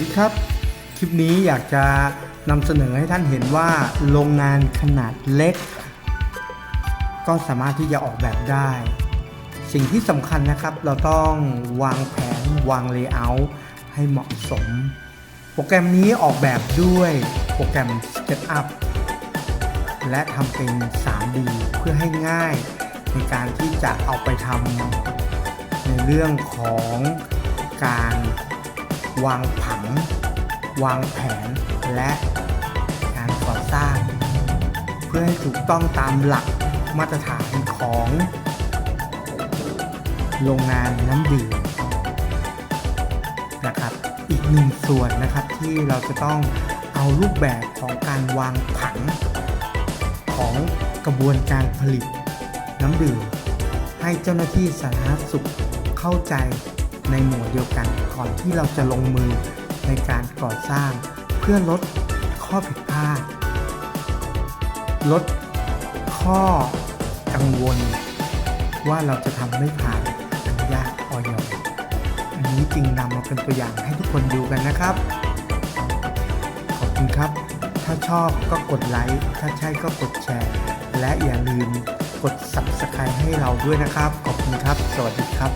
ดีครับ คลิปนี้อยากจะนำเสนอให้ท่านเห็นว่าโรงงานขนาดเล็ก ก็สามารถที่จะออกแบบได้ สิ่งที่สำคัญนะครับ เราต้องวางแผนวางเลเยอร์ให้เหมาะสม โปรแกรมนี้ออกแบบด้วยโปรแกรม SketchUp และทำเป็น 3D เพื่อให้ง่ายในการที่จะเอาไปทำในเรื่องของการ วางผัง วางแผนและการก่อสร้าง เพื่อให้ถูกต้องตามหลักมาตรฐานของ โรงงานน้ำดื่มนะครับ อีกหนึ่งส่วนนะครับที่เราจะต้องเอารูปแบบของการวางผัง ของกระบวนการผลิตน้ำดื่มให้เจ้าหน้าที่สาธารณสุขเข้าใจ ในหมวดเดียวกัน ก่อนที่เราจะลงมือในการก่อสร้าง เพื่อลดข้อผิดพลาด ลดข้อกังวล ว่าเราจะทำไม่ผ่านอนุญาตออยอันนี้จึงนำมาเป็นตัวอย่างให้ทุกคนดูกันนะครับ ขอบคุณครับ ถ้าชอบก็กดไลค์ ถ้าใช่ก็กดแชร์ และอย่าลืมกด Subscribe ให้เราด้วยนะครับ ขอบคุณครับ สวัสดีครับ